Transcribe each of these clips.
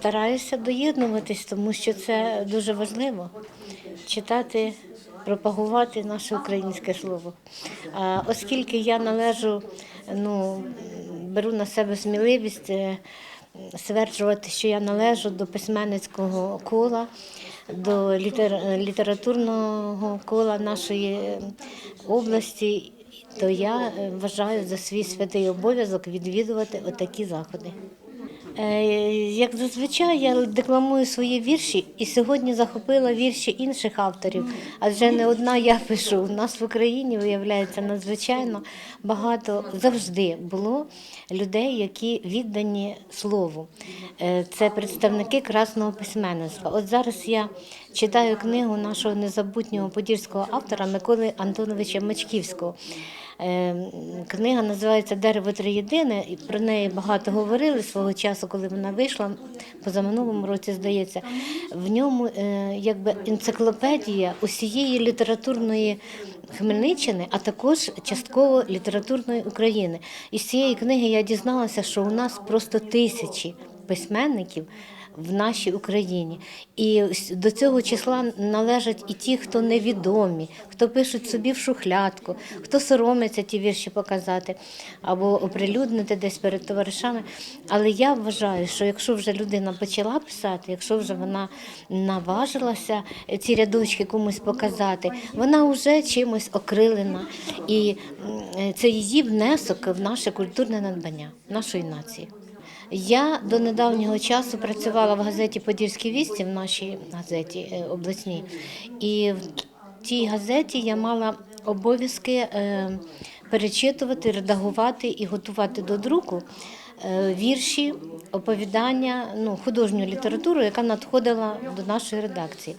стараюся доєднуватись, тому що це дуже важливо читати, пропагувати наше українське слово. А оскільки я належу, ну, беру на себе сміливість е, стверджувати, що я належу до письменницького кола, до літер- літературного кола нашої області, то я е, вважаю за свій святий обов'язок відвідувати отакі заходи. Е, Як зазвичай я декламую свої вірші і сьогодні захопила вірші інших авторів, адже не одна я пишу. У нас в Україні виявляється надзвичайно багато завжди було людей, які віддані слову. Е, Це представники красного письменництва. От зараз я читаю книгу нашого незабутнього подільського автора Миколи Антоновича Мачківського. Е, Книга називається Дерево триєдине, і про неї багато говорили свого часу, коли вона вийшла, позаминулому році, здається. В ньому е, якби енциклопедія усієї літературної Хмельниччини, а також частково літературної України. Із цієї книги я дізналася, що у нас просто тисячі письменників в нашій Україні. І до цього числа належать і ті, хто невідомі, хто пишуть собі в шухлядку, хто соромиться ті вірші показати або оприлюднити десь перед товаришами. Але я вважаю, що якщо вже людина почала писати, якщо вже вона наважилася ці рядочки комусь показати, вона вже чимось окрилена. І це її внесок в наше культурне надбання нашої нації. Я до недавнього часу працювала в газеті Подільські вісті в нашій газеті е, обласній, і в тій газеті я мала обов'язки е, перечитувати, редагувати і готувати до друку е, вірші, оповідання, ну, художню літературу, яка надходила до нашої редакції.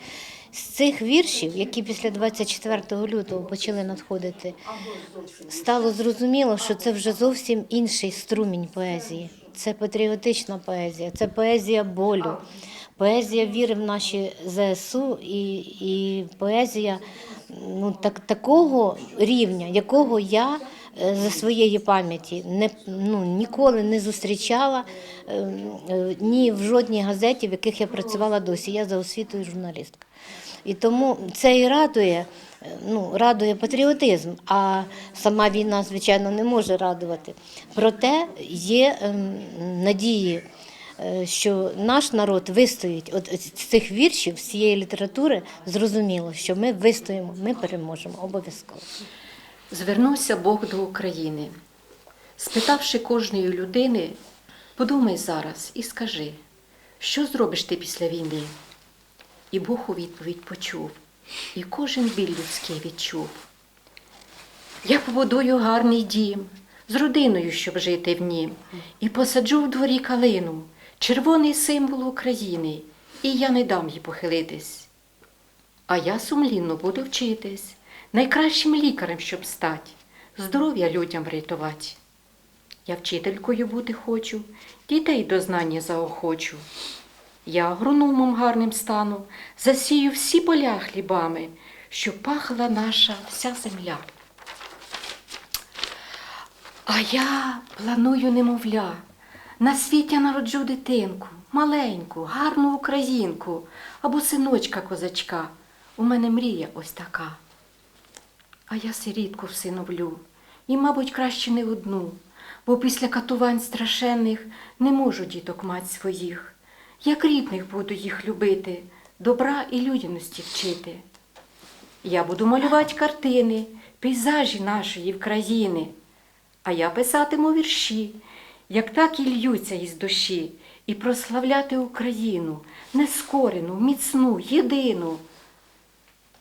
З цих віршів, які після 24 лютого почали надходити, стало зрозуміло, що це вже зовсім інший струмінь поезії. Це патріотична поезія, це поезія болю, поезія віри в наші ЗСУ і, і поезія ну, так, такого рівня, якого я е, за своєї пам'яті не, ну, ніколи не зустрічала е, е, ні в жодній газеті, в яких я працювала досі. Я за освітою журналістка. І тому це і радує, е, ну, радує патріотизм, а сама війна, звичайно, не може радувати. Проте є ем, надії, е, що наш народ вистоїть. От з цих віршів, з цієї літератури, зрозуміло, що ми вистоїмо, ми переможемо обов'язково. Звернувся Бог до України. Спитавши кожної людини, подумай зараз і скажи, що зробиш ти після війни? І Бог у відповідь почув, і кожен біль людський відчув. Я побудую гарний дім з родиною, щоб жити в нім, і посаджу в дворі калину, червоний символ України, і я не дам їй похилитись. А я сумлінно буду вчитись, найкращим лікарем, щоб стать, здоров'я людям врятувати. Я вчителькою бути хочу, дітей до знання заохочу. Я агрономом гарним стану, засію всі поля хлібами, щоб пахла наша вся земля. А я планую немовля. На світ я народжу дитинку, маленьку, гарну українку або синочка козачка. У мене мрія ось така. А я сирітку всиновлю, і, мабуть, краще не одну, бо після катувань страшенних не можу діток мать своїх. Як рідних буду їх любити, добра і людяності вчити. Я буду малювати картини, пейзажі нашої країни, а я писатиму вірші, як так і льються із душі, і прославляти Україну, нескорену, міцну, єдину.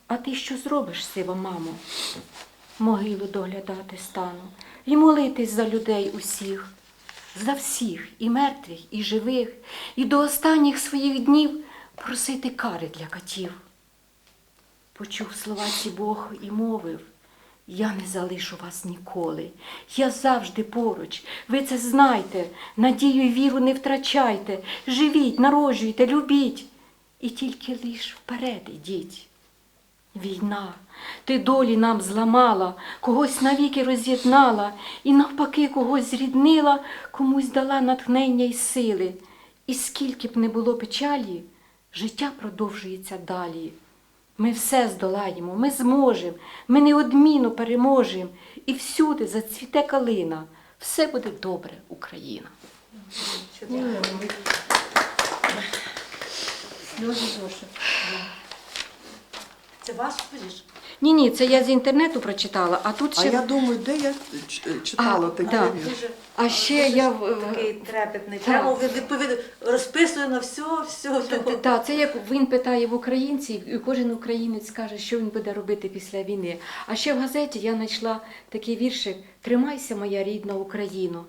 А ти що зробиш, сива мамо? Могилу доглядати стану і молитись за людей усіх, за всіх, і мертвих, і живих, і до останніх своїх днів просити кари для катів. Почув слова ці Бог і мовив, я не залишу вас ніколи. Я завжди поруч. Ви це знайте, надію й віру не втрачайте. Живіть, народжуйте, любіть. І тільки лиш вперед ідіть. Війна, ти долі нам зламала, когось навіки роз'єднала, і навпаки когось зріднила, комусь дала натхнення й сили. І скільки б не було печалі, життя продовжується далі. Ми все здолаємо, ми зможемо, ми неодмінно переможемо. І всюди зацвіте калина. Все буде добре, Україна. Це ваш вірш? Ні, ні, це я з інтернету прочитала, а тут А я думаю, де я ч- читала А, таке. да. Дуже А ще я в- такий трепетний. Так. Прямо відповідь розписує на все, все. Так, це як він питає в українців, і кожен українець каже, що він буде робити після війни. А ще в газеті я знайшла такий віршик Тримайся, моя рідна Україно.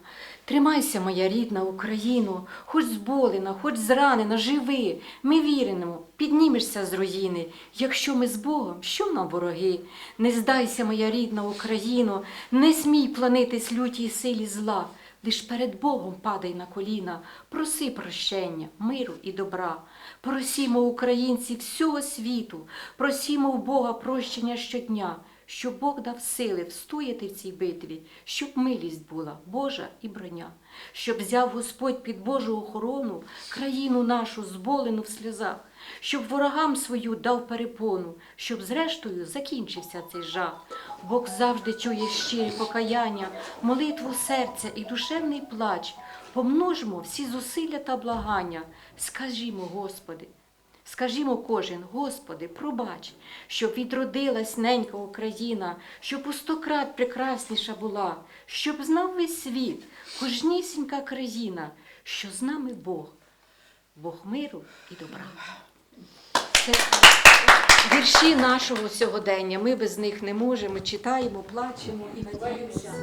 Тримайся, моя рідна Україно, хоч зболена, хоч зранена, живи. Ми віримо, піднімешся з руїни. Якщо ми з Богом, що нам вороги? Не здайся, моя рідна Україно, не смій планитись лютій силі зла. Лиш перед Богом падай на коліна, проси прощення, миру і добра. Просімо українці всього світу, просімо в Бога прощення щодня, щоб Бог дав сили встояти в цій битві, щоб милість була Божа і броня, щоб взяв Господь під Божу охорону країну нашу зболену в сльозах, щоб ворогам свою дав перепону, щоб зрештою закінчився цей жах. Бог завжди чує щирі покаяння, молитву серця і душевний плач. Помножмо всі зусилля та благання. Скажімо, Господи, скажімо кожен, Господи, пробач, щоб відродилась ненька Україна, щоб у стократ прекрасніша була, щоб знав весь світ, кожнісінька країна, що з нами Бог, Бог миру і добра. Це вірші нашого сьогодення. Ми без них не можемо, читаємо, плачемо і надіємося.